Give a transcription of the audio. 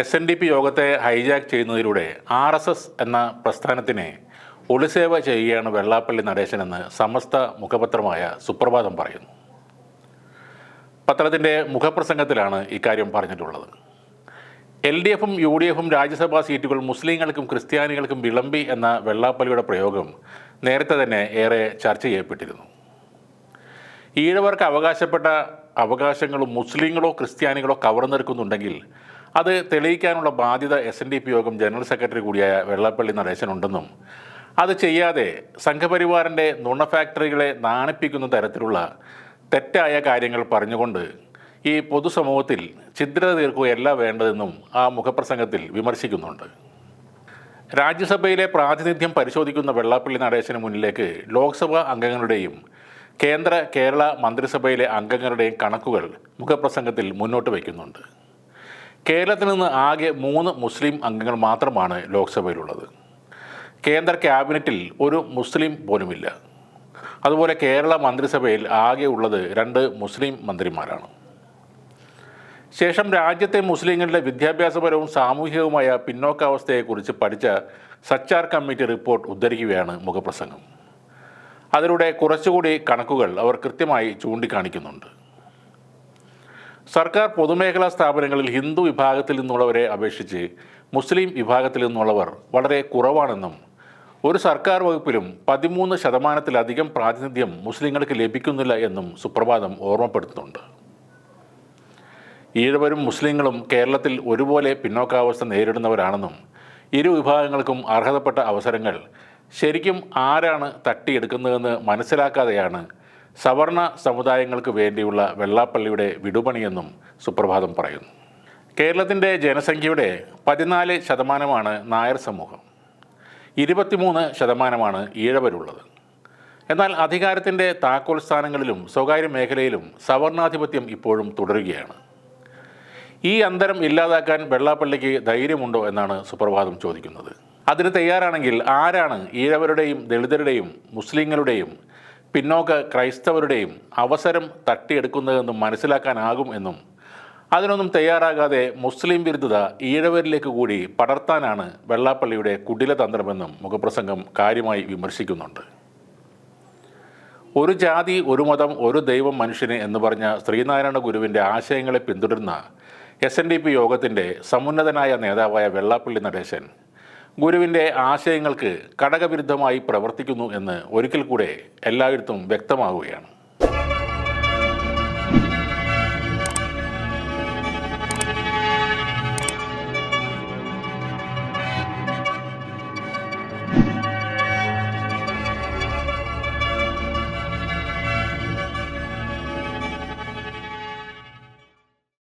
S N D P യോഗത്തെ hijack ചെയ്യുന്നതിലൂടെ R S S എന്ന പ്രസ്ഥാനത്തിനെ ഒളിസേവ ചെയ്യുകയാണ് വെള്ളാപ്പള്ളി നടേശനെന്ന് സമസ്ത മുഖപത്രമായ സുപ്രഭാതം പറയുന്നു. പത്രത്തിന്റെ മുഖപ്രസംഗത്തിലാണ് ഇക്കാര്യം പറഞ്ഞിട്ടുള്ളത്. എൽ ഡി എഫും യു ഡി എഫും രാജ്യസഭാ സീറ്റുകൾ മുസ്ലിങ്ങൾക്കും ക്രിസ്ത്യാനികൾക്കും വിളമ്പി എന്ന വെള്ളാപ്പള്ളിയുടെ പ്രയോഗം നേരത്തെ തന്നെ ഏറെ ചർച്ച ചെയ്യപ്പെട്ടിരുന്നു. ഈഴവർക്ക് അവകാശപ്പെട്ട അവകാശങ്ങളും മുസ്ലിങ്ങളോ ക്രിസ്ത്യാനികളോ കവർന്നെടുക്കുന്നുണ്ടെങ്കിൽ അത് തെളിയിക്കാനുള്ള ബാധ്യത എസ് എൻ ഡി പി യോഗം ജനറൽ സെക്രട്ടറി കൂടിയായ വെള്ളാപ്പള്ളി നടേശനുണ്ടെന്നും അത് ചെയ്യാതെ സംഘപരിവാറിന്റെ നുണ ഫാക്ടറികളെ നാണിപ്പിക്കുന്ന തരത്തിലുള്ള തെറ്റായ കാര്യങ്ങൾ പറഞ്ഞുകൊണ്ട് ഈ പൊതുസമൂഹത്തിൽ ഛിദ്രത തീർക്കുകയല്ല വേണ്ടതെന്നും ആ മുഖപ്രസംഗത്തിൽ വിമർശിക്കുന്നുണ്ട്. രാജ്യസഭയിലെ പ്രാതിനിധ്യം പരിശോധിക്കുന്ന വെള്ളാപ്പള്ളി നടേശന് മുന്നിലേക്ക് ലോക്സഭാ അംഗങ്ങളുടെയും കേന്ദ്ര കേരള മന്ത്രിസഭയിലെ അംഗങ്ങളുടെയും കണക്കുകൾ മുഖപ്രസംഗത്തിൽ മുന്നോട്ട് വയ്ക്കുന്നുണ്ട്. കേരളത്തിൽ നിന്ന് ആകെ മൂന്ന് മുസ്ലിം അംഗങ്ങൾ മാത്രമാണ് ലോക്സഭയിലുള്ളത്. കേന്ദ്ര ക്യാബിനറ്റിൽ ഒരു മുസ്ലിം പോലുമില്ല. അതുപോലെ കേരള മന്ത്രിസഭയിൽ ആകെ ഉള്ളത് രണ്ട് മുസ്ലിം മന്ത്രിമാരാണ്. ശേഷം രാജ്യത്തെ മുസ്ലിങ്ങളുടെ വിദ്യാഭ്യാസപരവും സാമൂഹികവുമായ പിന്നോക്കാവസ്ഥയെക്കുറിച്ച് പഠിച്ച സച്ചാർ കമ്മിറ്റി റിപ്പോർട്ട് ഉദ്ധരിക്കുകയാണ് മുഖപ്രസംഗം. അതിലൂടെ കുറച്ചുകൂടി കണക്കുകൾ അവർ കൃത്യമായി ചൂണ്ടിക്കാണിക്കുന്നുണ്ട്. സർക്കാർ പൊതുമേഖലാ സ്ഥാപനങ്ങളിൽ ഹിന്ദു വിഭാഗത്തിൽ നിന്നുള്ളവരെ അപേക്ഷിച്ച് മുസ്ലിം വിഭാഗത്തിൽ നിന്നുള്ളവർ വളരെ കുറവാണെന്നും ഒരു സർക്കാർ വകുപ്പിലും പതിമൂന്ന് ശതമാനത്തിലധികം പ്രാതിനിധ്യം മുസ്ലിങ്ങൾക്ക് ലഭിക്കുന്നില്ല എന്നും സുപ്രഭാതം ഓർമ്മപ്പെടുത്തുന്നുണ്ട്. ഈഴവരും മുസ്ലിങ്ങളും കേരളത്തിൽ ഒരുപോലെ പിന്നോക്കാവസ്ഥ നേരിടുന്നവരാണെന്നും ഇരു വിഭാഗങ്ങൾക്കും അർഹതപ്പെട്ട അവസരങ്ങൾ ശരിക്കും ആരാണ് തട്ടിയെടുക്കുന്നതെന്ന് മനസ്സിലാക്കാതെയാണ് സവർണ സമുദായങ്ങൾക്ക് വേണ്ടിയുള്ള വെള്ളാപ്പള്ളിയുടെ വിടുപണിയെന്നും സുപ്രഭാതം പറയുന്നു. കേരളത്തിന്റെ ജനസംഖ്യയുടെ പതിനാല് ശതമാനമാണ് നായർ സമൂഹം. ഇരുപത്തിമൂന്ന് ശതമാനമാണ് ഈഴവരുള്ളത്. എന്നാൽ അധികാരത്തിന്റെ താക്കോൽ സ്ഥാനങ്ങളിലും സ്വകാര്യ മേഖലയിലും സവർണാധിപത്യം ഇപ്പോഴും തുടരുകയാണ്. ഈ അന്തരം ഇല്ലാതാക്കാൻ വെള്ളാപ്പള്ളിക്ക് ധൈര്യമുണ്ടോ എന്നാണ് സുപ്രഭാതം ചോദിക്കുന്നത്. അതിന് തയ്യാറാണെങ്കിൽ ആരാണ് ഈഴവരുടെയും ദളിതരുടെയും മുസ്ലിങ്ങളുടെയും പിന്നോക്ക ക്രൈസ്തവരുടെയും അവസരം തട്ടിയെടുക്കുന്നതെന്നും മനസ്സിലാക്കാനാകും എന്നും. അതിനൊന്നും തയ്യാറാകാതെ മുസ്ലിം വിരുദ്ധത ഈഴവരിലേക്ക് കൂടി പടർത്താനാണ് വെള്ളാപ്പള്ളിയുടെ കുടിലതന്ത്രമെന്നും മുഖപ്രസംഗം കാര്യമായി വിമർശിക്കുന്നുണ്ട്. ഒരു ജാതി ഒരു മതം ഒരു ദൈവം മനുഷ്യന് എന്ന് പറഞ്ഞ ശ്രീനാരായണ ഗുരുവിന്റെ ആശയങ്ങളെ പിന്തുടരുന്ന എസ് എൻ ഡി പി യോഗത്തിന്റെ സമുന്നതനായ നേതാവായ വെള്ളാപ്പള്ളി നടേശൻ ഗുരുവിന്റെ ആശയങ്ങൾക്ക് ഘടകവിരുദ്ധമായി പ്രവർത്തിക്കുന്നു എന്ന് ഒരിക്കൽ കൂടെ എല്ലായിടത്തും വ്യക്തമാവുകയാണ്.